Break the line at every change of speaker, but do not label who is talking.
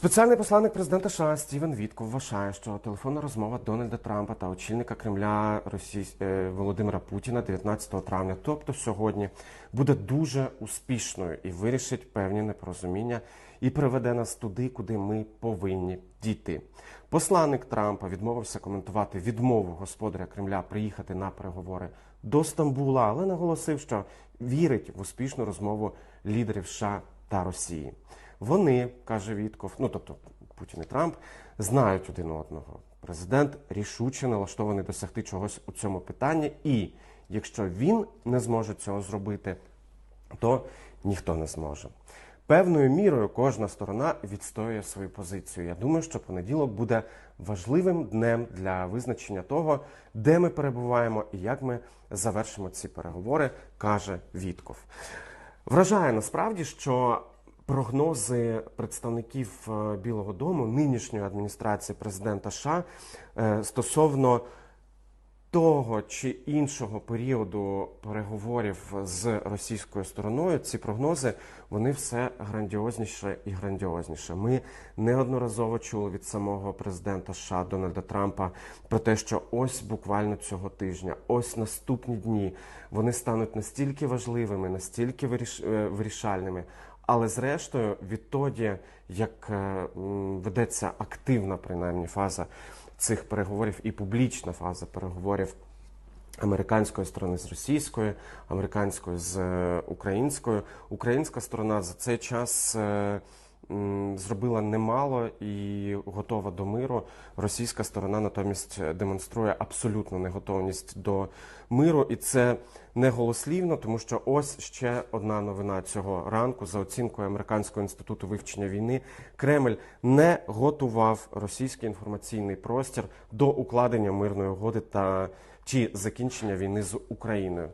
Спеціальний посланник президента США Стівен Вітков вважає, що телефонна розмова Дональда Трампа та очільника Кремля Росії е, Володимира Путіна 19 травня, тобто сьогодні, буде дуже успішною і вирішить певні непорозуміння і приведе нас туди, куди ми повинні дійти. Посланник Трампа відмовився коментувати відмову господаря Кремля приїхати на переговори до Стамбула, але наголосив, що вірить в успішну розмову лідерів США та Росії. Вони, каже Вітков, ну тобто Путін і Трамп, знають один одного. Президент рішуче налаштований досягти чогось у цьому питанні, і якщо він не зможе цього зробити, то ніхто не зможе. Певною мірою кожна сторона відстоює свою позицію. Я думаю, що понеділок буде важливим днем для визначення того, де ми перебуваємо і як ми завершимо ці переговори, каже Вітков. Вражає насправді, що прогнози представників е, Білого Дому нинішньої адміністрації президента США е, стосовно того чи іншого періоду переговорів з російською стороною, ці прогнози вони все грандіозніше і грандіозніше. Ми неодноразово чули від самого президента США Дональда Трампа про те, що ось буквально цього тижня, ось наступні дні вони стануть настільки важливими, настільки е, вирішальними. Але зрештою, відтоді, як е, ведеться активна принаймні фаза цих переговорів і публічна фаза переговорів американської сторони з російською, американською з е, українською, українська сторона за цей час. е, Зробила немало і готова до миру. Російська сторона натомість демонструє абсолютну неготовність до миру, і це не голослівно, тому що ось ще одна новина цього ранку. За оцінкою Американського інституту вивчення війни, Кремль не готував російський інформаційний простір до укладення мирної угоди та чи закінчення війни з Україною.